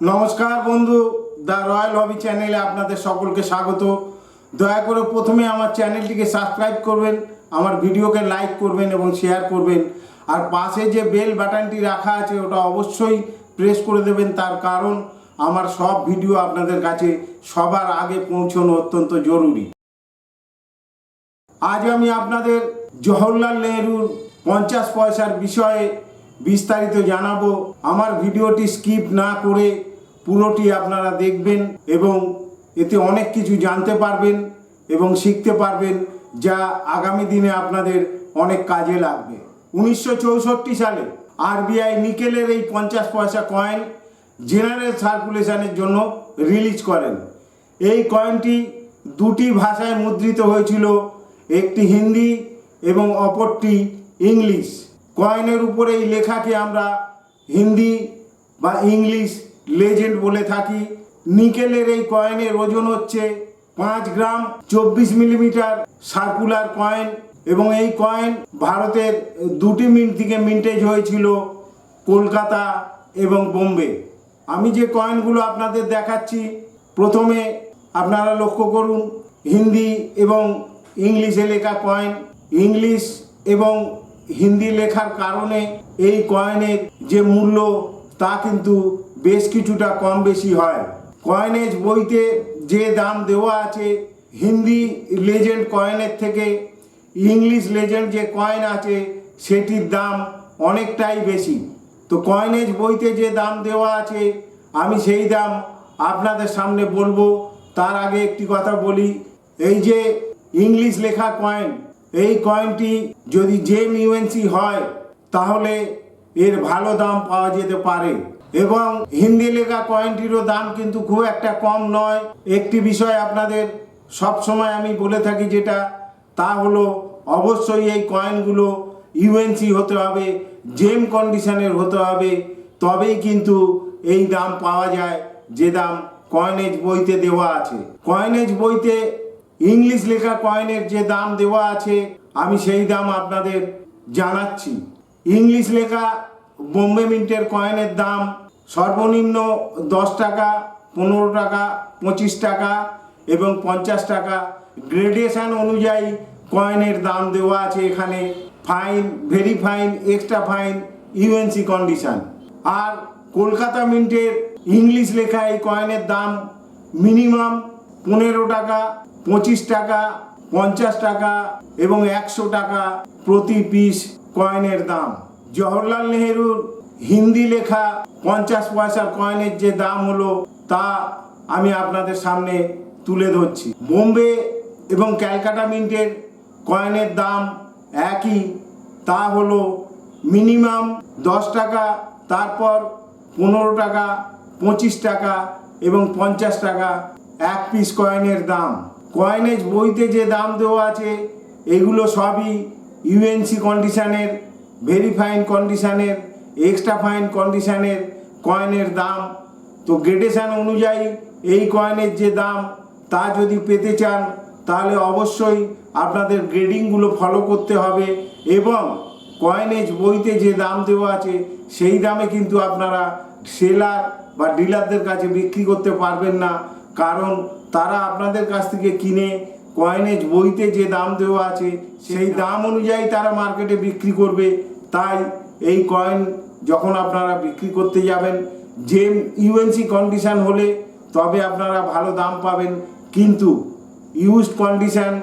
নমস্কার বন্ধু, the royal হবি চ্যানেলে আপনাদের সকলকে স্বাগত। দয়া করে প্রথমে আমার চ্যানেলটিকে সাবস্ক্রাইব করবেন, আমার ভিডিওকে লাইক করবেন এবং শেয়ার করবেন। আর পাশে যে বেল বাটনটি রাখা আছে, ওটা অবশ্যই প্রেস করে দেবেন। তার কারণ আমার সব ভিডিও আপনাদের কাছে সবার আগে পৌঁছানো অত্যন্ত জরুরি। আজ আমি আপনাদের জওহরলাল নেহরুর পঞ্চাশ পয়সার বিষয়ে বিস্তারিত জানাব। আমার ভিডিওটি স্কিপ না করে পুরোটি আপনারা দেখবেন এবং এতে অনেক কিছু জানতে পারবেন এবং শিখতে পারবেন যা আগামী দিনে আপনাদের অনেক কাজে লাগবে। উনিশশো চৌষট্টি সালে আরবিআই নিকেলের এই পঞ্চাশ পয়সা কয়েন জেনারেল সার্কুলেশনের জন্য রিলিজ করেন। এই কয়েনটি দুটি ভাষায় মুদ্রিত হয়েছিল, একটি হিন্দি এবং অপরটি ইংলিশ। কয়েনের উপরে এই লেখাকে আমরা হিন্দি বা ইংলিশ লেজেন্ড বলে থাকি, নিকেলের এই কয়েনের ওজন হচ্ছে পাঁচ গ্রাম চব্বিশ মিলিমিটার সার্কুলার কয়েন এবং এই কয়েন ভারতের দুটি মিন্ট থেকে মিন্টেজ হয়েছিল কলকাতা এবং বোম্বে। আমি যে কয়েনগুলো আপনাদের দেখাচ্ছি, প্রথমে আপনারা লক্ষ্য করুন, হিন্দি এবং ইংলিশে লেখা কয়েন। ইংলিশ এবং হিন্দি লেখার কারণে এই কয়েনের যে মূল্য তা কিন্তু বেশ কিছুটা কম বেশি হয়। কয়েনেজ বইতে যে দাম দেওয়া আছে, হিন্দি লেজেন্ড কয়েনের থেকে ইংলিশ লেজেন্ড যে কয়েন আছে, সেটির দাম অনেকটাই বেশি। তো কয়েনেজ বইতে যে দাম দেওয়া আছে, আমি সেই দাম আপনাদের সামনে বলব। তার আগে একটি কথা বলি, এই যে ইংলিশ লেখা কয়েন এই কয়েনটি যদি জেম ইউএনসি হয়, তাহলে এর ভালো দাম পাওয়া যেতে পারে। এবং হিন্দি লেখা কয়েনটিরও দাম কিন্তু খুব একটা কম নয়। একটি বিষয় আপনাদের সব সময় আমি বলে থাকি যেটা, তা হলো অবশ্যই এই কয়েনগুলো ইউএনসি হতে হবে জেম কন্ডিশনের হতে হবে, তবেই কিন্তু এই দাম পাওয়া যায়, যে দাম কয়েনেজ বইতে দেওয়া আছে। কয়েনেজ বইতে ইংলিশ লেখা কয়েনের যে দাম দেওয়া আছে, আমি সেই দাম আপনাদের জানাচ্ছি। ইংলিশ লেখা বোম্বে মিন্টের কয়েনের দাম সর্বনিম্ন দশ টাকা, পনেরো টাকা, পঁচিশ টাকা এবং পঞ্চাশ টাকা। গ্রেডেশন অনুযায়ী কয়েনের দাম দেওয়া আছে এখানে। Fine, very fine, extra fine, UNC condition. আর কলকাতা মিন্টের ইংলিশ লেখা এই কয়েনের দাম মিনিমাম পনেরো টাকা, পঁচিশ টাকা, পঞ্চাশ টাকা এবং একশো টাকা প্রতি পিস কয়েনের দাম। জওহরলাল নেহেরুর হিন্দি লেখা পঞ্চাশ পয়সার কয়েনের যে দাম হলো, তা আমি আপনাদের সামনে তুলে ধরছি। বোম্বে এবং ক্যালকাটা মিন্টের কয়েনের দাম একই, তা হলো মিনিমাম দশ টাকা, তারপর পনেরো টাকা, পঁচিশ টাকা এবং পঞ্চাশ টাকা এক পিস কয়েনের দাম। কয়েনেজ বইতে যে দাম দেওয়া আছে, এগুলো সবই ইউএনসি কন্ডিশানের ভেরি ফাইন কন্ডিশনের এক্সট্রা ফাইন কন্ডিশনের কয়েনের দাম। তো গ্রেডেশন অনুযায়ী এই কয়েনের যে দাম তা যদি পেতে চান তাহলে অবশ্যই আপনাদের গ্রেডিংগুলো ফলো করতে হবে এবং কয়েনেজ বইতে যে দাম দেওয়া আছে সেই দামে কিন্তু আপনারা সেলার বা ডিলারদের কাছে বিক্রি করতে পারবেন না। কারণ তারা আপনাদের কাছ থেকে কিনে কয়েনেজ বইতে যে দাম দেওয়া আছে সেই দাম অনুযায়ী তারা মার্কেটে বিক্রি করবে। তাই এই কয়েন যখন আপনারা বিক্রি করতে যাবেন যে ইউএনসি কন্ডিশান হলে তবে আপনারা ভালো দাম পাবেন। কিন্তু ইউজড কন্ডিশান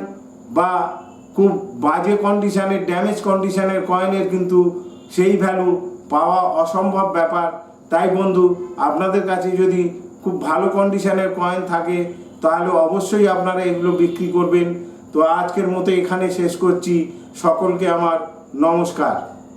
বা খুব বাজে কন্ডিশানের ড্যামেজ কন্ডিশানের কয়েনের কিন্তু সেই ভ্যালু পাওয়া অসম্ভব ব্যাপার। তাই বন্ধু, আপনাদের কাছে যদি খুব ভালো কন্ডিশানের কয়েন থাকে, তাহলে অবশ্যই আপনারা এগুলো বিক্রি করবেন। তো আজকের মতো এখানে শেষ করছি। সকলকে আমার নমস্কার।